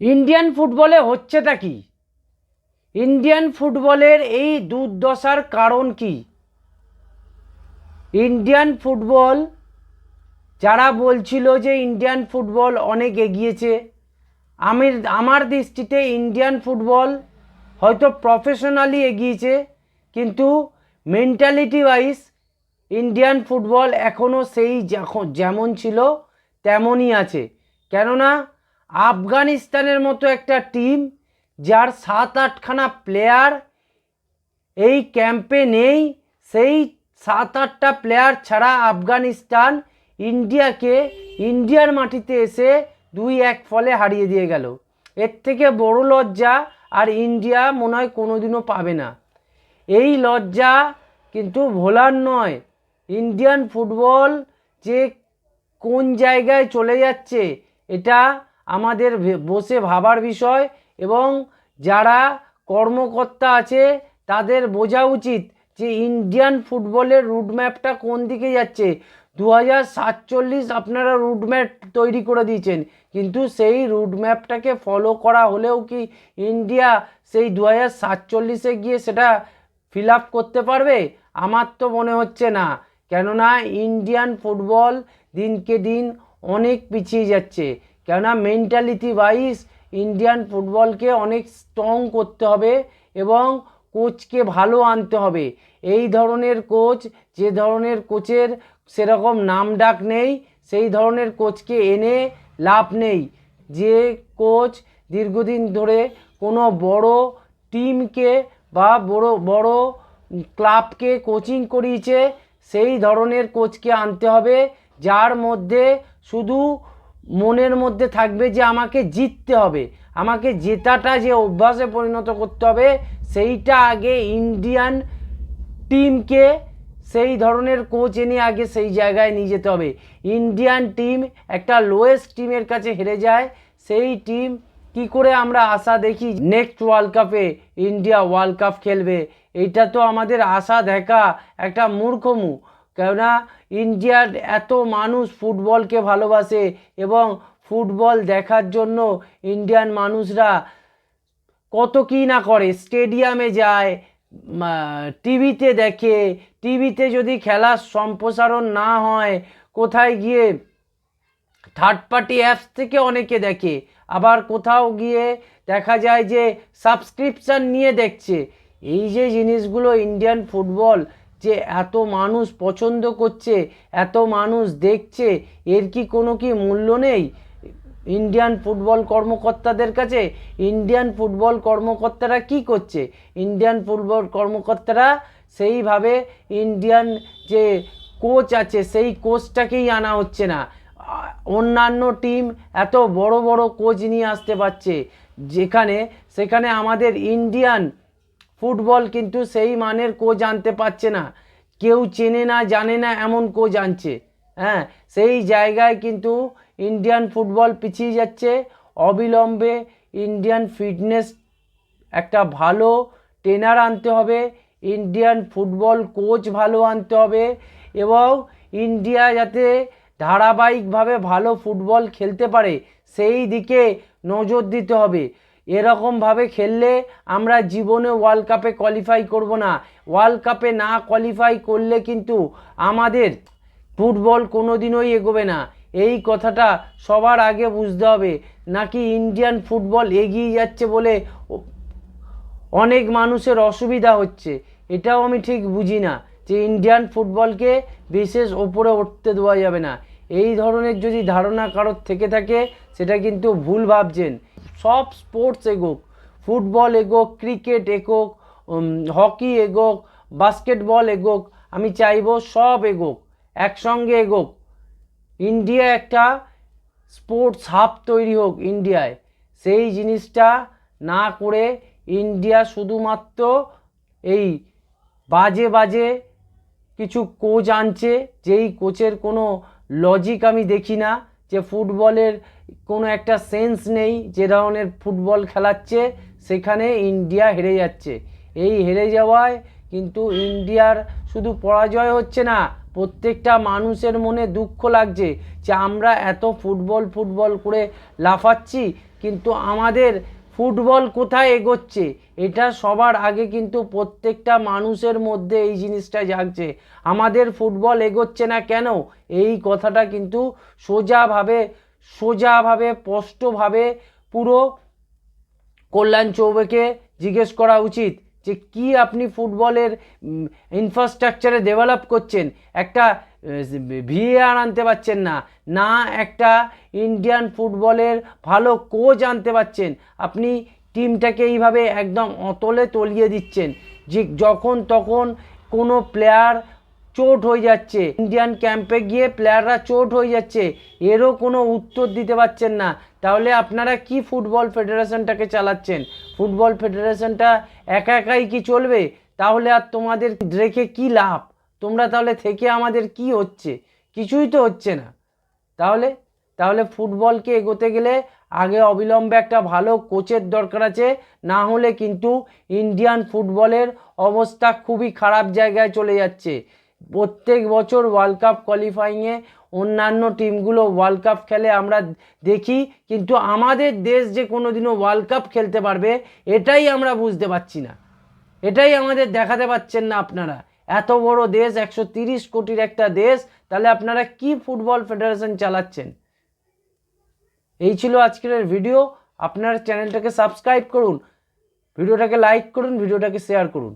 Indian ফুটবলে হচ্ছেটা কি? ইন্ডিয়ান ফুটবলের এই দুর্দশার কারণ কি? ইন্ডিয়ান ফুটবল যারা বলছিল যে ইন্ডিয়ান ফুটবল অনেক এগিয়েছে আমি আমার দৃষ্টিতে ইন্ডিয়ান ফুটবল হয়তো প্রফেশনালি এগিয়েছে, কিন্তু মেন্টালিটি ওয়াইজ ইন্ডিয়ান ফুটবল এখনও সেই যেমন ছিল তেমনই আছে। কেননা আফগানিস্তানের মতো একটা টিম যার সাত আটখানা প্লেয়ার এই ক্যাম্পে নেই, সেই সাত আটটা প্লেয়ার ছাড়া আফগানিস্তান ইন্ডিয়াকে ইন্ডিয়ার মাটিতে এসে দুই এক ফলে হারিয়ে দিয়ে গেল। এর থেকে বড় লজ্জা আর ইন্ডিয়া মনে হয় কোনোদিনও পাবে না। এই লজ্জা কিন্তু ভোলার নয়, ইন্ডিয়ান ফুটবল যে কোন জায়গায় চলে যাচ্ছে, এটা আমাদের বসে ভাবার বিষয় এবং যারা কর্মকর্তা আছে তাদের বোঝা উচিত যে ইন্ডিয়ান ফুটবলের রুটম্যাপটা কোন দিকে যাচ্ছে। দু হাজার সাতচল্লিশ আপনারা রুটম্যাপ তৈরি করে দিয়েছেন, কিন্তু সেই রুটম্যাপটাকে ফলো করা হলেও কি ইন্ডিয়া সেই দু হাজার সাতচল্লিশে গিয়ে সেটা ফিল আপ করতে পারবে? আমার তো মনে হচ্ছে না। কেননা ইন্ডিয়ান ফুটবল দিনকে দিন অনেক পিছিয়ে যাচ্ছে। কেননা মেন্টালিটি ওয়াইজ ইন্ডিয়ান ফুটবলকে অনেক স্ট্রং করতে হবে এবং কোচকে ভালো আনতে হবে। এই ধরনের কোচ যে ধরনের কোচের সেরকম নাম ডাক নেই, সেই ধরনের কোচকে এনে লাভ নেই। যে কোচ দীর্ঘদিন ধরে কোনো বড় টিমকে বা বড় বড় ক্লাবকে কোচিং করিয়েছে, সেই ধরনের কোচকে আনতে হবে, যার মধ্যে শুধু মনের মধ্যে থাকবে যে আমাকে জিততে হবে। আমাকে জেতাটা যে অভ্যাসে পরিণত করতে হবে, সেইটা আগে ইন্ডিয়ান টিমকে, সেই ধরনের কোচ এনে আগে সেই জায়গায় নিয়ে যেতে হবে। ইন্ডিয়ান টিম একটা লোয়েস্ট টিমের কাছে হেরে যায়, সেই টিম কি করে আমরা আশা দেখি নেক্সট ওয়ার্ল্ড কাপে ইন্ডিয়া ওয়ার্ল্ড কাপ খেলবে? এইটা তো আমাদের আশা দেখা, একটা মূর্খমু। কেননা ইন্ডিয়ার এত মানুষ ফুটবলকে ভালোবাসে এবং ফুটবল দেখার জন্য ইন্ডিয়ান মানুষরা কত কী না করে। স্টেডিয়ামে যায় টিভিতে দেখে, টিভিতে যদি খেলার সম্প্রসারণ না হয়, কোথায় গিয়ে থার্ড পার্টি অ্যাপস থেকে অনেকে দেখে। আবার কোথাও গিয়ে দেখা যায় যে সাবস্ক্রিপশান নিয়ে দেখছে। এই যে জিনিসগুলো ইন্ডিয়ান ফুটবল যে এত মানুষ পছন্দ করছে, এত মানুষ দেখছে, এর কি কোনো কি মূল্য নেই? ইন্ডিয়ান ফুটবল কর্মকর্তাদের কাছে ইন্ডিয়ান ফুটবল কর্মকর্তারা কি করছে? ইন্ডিয়ান ফুটবল কর্মকর্তারা সেইভাবে ইন্ডিয়ান যে কোচ আছে, সেই কোচটাকেই আনা হচ্ছে না। অন্যান্য টিম এত বড় বড় কোচ নিয়ে আসতে পারছে। যেখানে, সেখানে আমাদের ইন্ডিয়ান ফুটবল কিন্তু সেই মানের কোচ আনতে পারছে না। কেউ চেনে না, জানে না এমন কোচ আনছে। হ্যাঁ সেই জায়গায় কিন্তু ইন্ডিয়ান ফুটবল পিছিয়ে যাচ্ছে। অবিলম্বে ইন্ডিয়ান ফিটনেস একটা ভালো ট্রেনার আনতে হবে, ইন্ডিয়ান ফুটবল কোচ ভালো আনতে হবে এবং ইন্ডিয়া যাতে ধারাবাহিকভাবে ভালো ফুটবল খেলতে পারে, সেই দিকে নজর দিতে হবে। এরকমভাবে খেললে আমরা জীবনে ওয়ার্ল্ড কাপে কোয়ালিফাই করব না। ওয়ার্ল্ড কাপে না কোয়ালিফাই করলে কিন্তু আমাদের ফুটবল কোনো দিনই এগোবে না। এই কথাটা সবার আগে বুঝতে হবে, নাকি ইন্ডিয়ান ফুটবল এগিয়ে যাচ্ছে বলে অনেক মানুষের অসুবিধা হচ্ছে। এটাও আমি ঠিক বুঝি না যে ইন্ডিয়ান ফুটবলকে বিশেষ ওপরে উঠতে দেওয়া যাবে না। এই ধরনের যদি ধারণা কারোর থেকে থাকে, সেটা কিন্তু ভুল ভাবছেন। সব স্পোর্টস এগোক। ফুটবল এগোক ক্রিকেট এগোক হকি এগোক বাস্কেটবল এগোক, আমি চাইব সব এগোক, একসঙ্গে এগোক। ইন্ডিয়া একটা স্পোর্টস হাব তৈরি হোক ইন্ডিয়ায় সেই জিনিসটা না করে ইন্ডিয়া শুধুমাত্র এই বাজে বাজে কিছু কোচ আনছে, যেই কোচের কোনো লজিক আমি দেখি না। যে ফুটবলের কোনো একটা সেন্স নেই, যে ধরনের ফুটবল খেলাচ্ছে, সেখানে ইন্ডিয়া হেরে যাচ্ছে। এই হেরে যাওয়ায় কিন্তু ইন্ডিয়ার শুধু পরাজয় হচ্ছে না, প্রত্যেকটা মানুষের মনে দুঃখ লাগছে যে আমরা এত ফুটবল ফুটবল করে লাফাচ্ছি, কিন্তু আমাদের ফুটবল কোথায় এগোচ্ছে? এটা সবার আগে কিন্তু প্রত্যেকটা মানুষের মধ্যে এই জিনিসটা জাগছে। আমাদের ফুটবল এগোচ্ছে না কেন? এই কথাটা কিন্তু সোজাভাবে সোজাভাবে, স্পষ্টভাবে পুরো কল্যাণ চৌবেকে জিজ্ঞেস করা উচিত যে কি আপনি ফুটবলের ইনফ্রাস্ট্রাকচারে ডেভেলপ করছেন? একটা ভিএআর আনতে পারছেন না। না একটা ইন্ডিয়ান ফুটবলের ভালো কোচ আনতে পারছেন। আপনি টিমটাকে এইভাবে একদম অতলে তলিয়ে দিচ্ছেন। যে যখন তখন কোনো প্লেয়ার চোট হয়ে যাচ্ছে। ইন্ডিয়ান ক্যাম্পে গিয়ে প্লেয়াররা চোট হয়ে যাচ্ছে। এরও কোনো উত্তর দিতে পারছেন না। তাহলে আপনারা কি ফুটবল ফেডারেশনটাকে চালাচ্ছেন? ফুটবল ফেডারেশনটা একা একাই কি চলবে? তাহলে আর তোমাদের রেখে কি লাভ? তোমরা তাহলে থেকে আমাদের কি হচ্ছে? কিছুই তো হচ্ছে না। তাহলে? তাহলে ফুটবলকে এগোতে গেলে আগে অবিলম্বে একটা ভালো কোচের দরকার আছে, না হলে কিন্তু ইন্ডিয়ান ফুটবলের অবস্থা খুবই খারাপ জায়গায় চলে যাচ্ছে। প্রত্যেক বছর ওয়ার্ল্ড কাপ কোয়ালিফাইংয়ে অন্যান্য টিমগুলো ওয়ার্ল্ড কাপ খেলে আমরা দেখি, কিন্তু আমাদের দেশ যে কোনো দিনও ওয়ার্ল্ড কাপ খেলতে পারবে, এটাই আমরা বুঝতে পারছি না। এটাই আমাদের দেখাতে পাচ্ছেন না আপনারা। এত বড় দেশ, একশো তিরিশ কোটির একটা দেশ, তাহলে আপনারা কি ফুটবল ফেডারেশন চালাচ্ছেন? এই ছিল আজকের ভিডিও। আপনার চ্যানেলটাকে সাবস্ক্রাইব করুন, ভিডিওটাকে লাইক করুন, ভিডিওটাকে শেয়ার করুন।